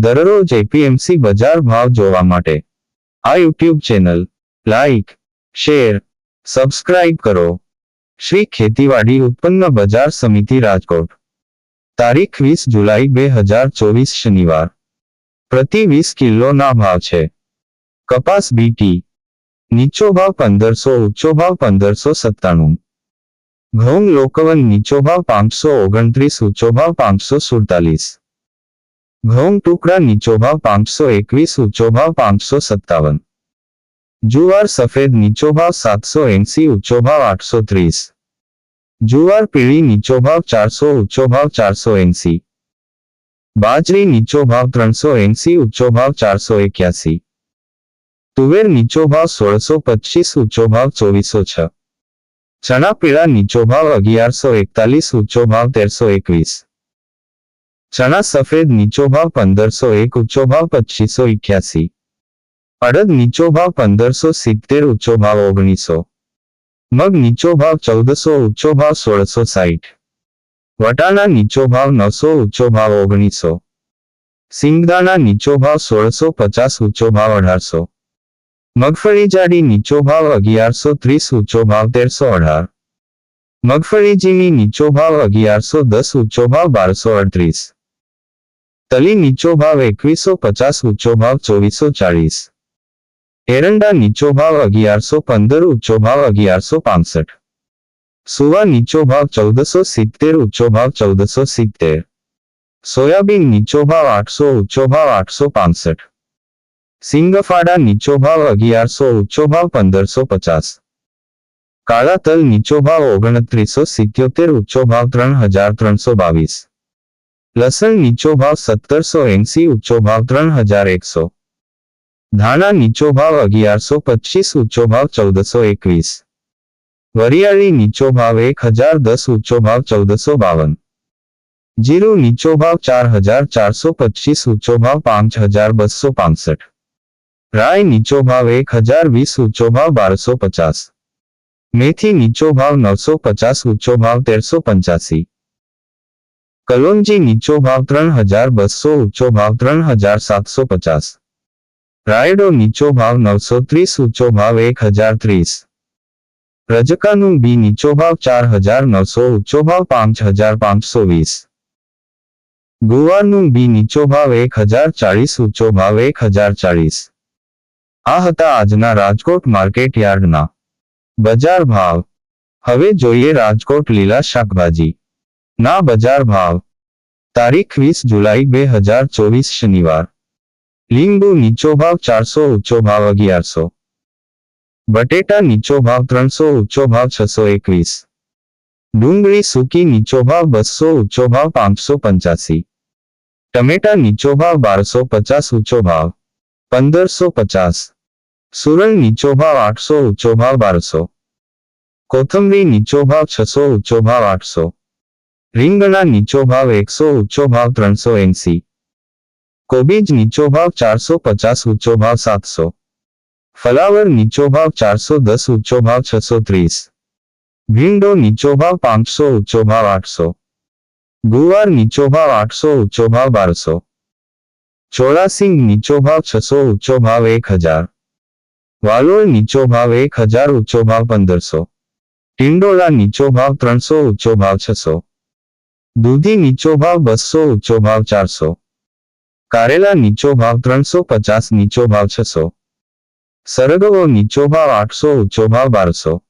દરરોજ એપીએમસી બજાર ભાવ જોવા માટે. આ YouTube channel, like, share, subscribe કરો. શ્રી ખેતીવાડી ઉત્પન્ન બજાર સમિતિ રાજકોટ. તારીખ વીસ જુલાઈ બે હજાર ચોવીસ શનિવાર. પ્રતિ વીસ કિલોના ભાવ છે. કપાસ બીટી નીચો ભાવ પંદરસો, ઊંચો ભાવ પંદરસો સત્તાણું. ઘઉં લોકવન નીચો ભાવ પાંચસો ઓગણત્રીસ, ઊંચો ભાવ પાંચસો સુડતાલીસ. ઘઉં ટુકડા નીચો ભાવ પાંચસો એકવીસ, ઊંચો ભાવ પાંચસો સત્તાવન. જુવાર સફેદ નીચો ભાવ સાતસો એંસી, ઊંચો ભાવ આઠસો ત્રીસ. જુવાર પીળી નીચો ભાવ ચારસો, ઊંચો ભાવ ચારસો એંસી. બાજરી નીચો ભાવ ત્રણસો એંસી, ઊંચો ભાવ ચારસો એક્યાસી. તુવેર નીચો ભાવ સોળસો પચીસ, ઊંચો ભાવ ચોવીસો છ. ચણા પીળા નીચો ભાવ અગિયારસો એકતાલીસ, ઊંચો ભાવ તેરસો એકવીસ. ચણા સફેદ નીચો ભાવ પંદરસો એક ઊંચો ભાવ પચીસો ઇઠ્યાસી અડદ નીચો ભાવ પંદરસો સિત્તેર ઊંચો ભાવ ઓગણીસો. મગ નીચો ભાવ ચૌદસો ઊંચો ભાવ સોળસો સાઠ વટાણા નીચો ભાવ નવસો ઊંચો ભાવ ઓગણીસો. સિંગદાણા નીચો ભાવ સોળસો પચાસ ઊંચો ભાવ અઢારસો. મગફળી જાડી નીચો ભાવ અગિયારસો ત્રીસ ઊંચો ભાવ તેરસો અઢાર. મગફળી જીની નીચો ભાવ અગિયારસો દસ ઊંચો ભાવ બારસો અડત્રીસ. તલી નીચો ભાવ એકવીસો પચાસ ઊંચો ભાવ ચોવીસો ચાળીસ એરંડા નીચો ભાવ અગિયારસો પંદર ઊંચો ભાવ અગિયારસો પાસઠ સુવા નીચો ભાવ ચૌદસો સિત્તેર ઊંચો ભાવ ચૌદસો સિત્તેર સોયાબીન નીચો ભાવ આઠસો ઊંચો ભાવ આઠસો પાસઠ સિંગફાડા નીચો ભાવ અગિયારસો ઊંચો ભાવ પંદરસો પચાસ કાળા તલ નીચો ભાવ ઓગણત્રીસો સિત્યોતેર ઊંચો ભાવ ત્રણ હજાર ત્રણસો બાવીસ લસણ નીચો ભાવ સત્તરસો એંસી ઊંચો ભાવ ત્રણ હજાર એકસો ધાણા નીચો ભાવ અગિયારસો પચીસ ઊંચો ભાવ ચૌદસો એકવીસ વરિયાળી નીચો ભાવ એક હજાર દસ ઊંચો ભાવ ચૌદસો બાવન જીરું નીચો ભાવ ચાર હજાર ચારસો પચીસ ઊંચો ભાવ પાંચ હજાર બસો પાસઠ રાય નીચો ભાવ એક હજાર વીસ ઊંચો ભાવ બારસો પચાસ મેથી નીચો ભાવ નવસો પચાસ ઊંચો ભાવ તેરસો પંચ્યાસી કલોંજી નીચો ભાવ ત્રણ હજાર બસો, ઊંચો ભાવ ત્રણ હજાર સાતસો પચાસ. રાયડો નીચો ભાવ નવસો ત્રીસ, ઊંચો ભાવ એક હજાર ત્રીસ. રજકાનું બી નીચો ભાવ ચાર હજાર નવસો, ઊંચો ભાવ પાંચ હજાર પાંચસો વીસ. ગુવારનું બી નીચો ભાવ એક હજાર ચાળીસ, ઊંચો ભાવ એક હજાર ચાળીસ. આ હતા આજના રાજકોટ માર્કેટ યાર્ડના બજાર ભાવ. હવે જોઈએ રાજકોટ લીલા શાકભાજી. ના બજાર ભાવ તારીખ વીસ જુલાઈ બે હજાર ચોવીસ શનિવાર લીંબુ નીચો ભાવ ચારસો ઊંચો ભાવ અગિયારસો બટેટા નીચો ભાવ ત્રણસો ઊંચો ભાવ છસો એકવીસ ડુંગળી સૂકી નીચો ભાવ બસો ઊંચો ભાવ પાંચસો પંચ્યાસી ટમેટા નીચો ભાવ બારસો પચાસ ઊંચો ભાવ પંદરસો પચાસ સુરણ નીચો ભાવ આઠસો ઊંચો ભાવ બારસો કોથમરી નીચો ભાવ છસો ઊંચો ભાવ આઠસો રીંગણા નીચો ભાવ એકસો ઊંચો ભાવ ત્રણસો એંસી કોબીજ નીચો ભાવ ચારસો પચાસ ઊંચો ભાવ સાતસો ફલાવર નીચો ભાવ ચારસો દસ ઊંચો ભાવ છસો ત્રીસ ભીંડો નીચો ભાવ પાંચસો ઊંચો ભાવ આઠસો ગુવાર નીચો ભાવ આઠસો ઊંચો ભાવ બારસો ચોળાસિંગ નીચો ભાવ છસો ઊંચો ભાવ એક હજાર વાલોળ નીચો ભાવ એક હજાર ઊંચો ભાવ પંદરસો ટિંડોળા નીચો ભાવ ત્રણસો ઊંચો ભાવ છસો દૂધી નીચો ભાવ બસો, ઊંચો ભાવ ચારસો. કારેલા નીચો ભાવ ત્રણસો પચાસ, નીચો ભાવ છસો. સરગવો નીચો ભાવ આઠસો, ઊંચો ભાવ બારસો.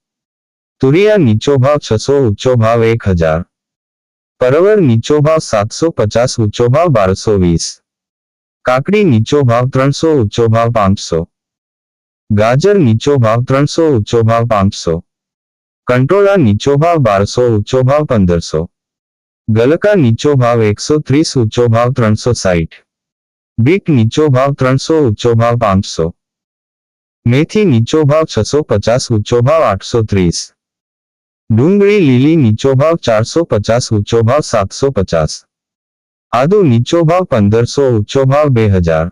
તુરિયા નીચો ભાવ છસો, ઊંચો ભાવ એક હજાર. પરવર નીચો ભાવ સાતસો પચાસ, ઊંચો ભાવ બારસો વીસ. કાકડી નીચો ભાવ ત્રણસો, ઊંચો ભાવ પાંચસો. ગાજર નીચો ભાવ ત્રણસો, ઊંચો ભાવ પાંચસો. કંટોળા નીચો ભાવ બારસો, ઊંચો ભાવ પંદરસો. ગલકા નીચો ભાવ એકસો ત્રીસ ઊંચો ભાવ ત્રણસો સાઠ બીટ નીચો ભાવ ત્રણસો ઊંચો ભાવ પાંચસો મેથી નીચો ભાવ છસો પચાસ ઊંચો ભાવ આઠસો ત્રીસ ડુંગળી લીલી નીચો ભાવ ચારસો પચાસ ઊંચો ભાવ સાતસો પચાસ આદુ નીચો ભાવ પંદરસો ઊંચો ભાવ બે હજાર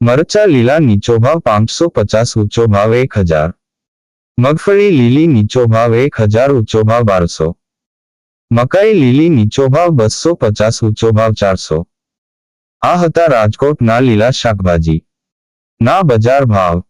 મરચા લીલા નીચો ભાવ પાંચસો પચાસ ઊંચો ભાવ એક હજાર મગફળી લીલી નીચો ભાવ એક હજાર ઊંચો ભાવ બારસો મકાઈ લીલી નીચો ભાવ બસો પચાસ, ઊંચો ભાવ ચારસો. આ હતા રાજકોટના લીલા શાકભાજી. ના બજાર ભાવ.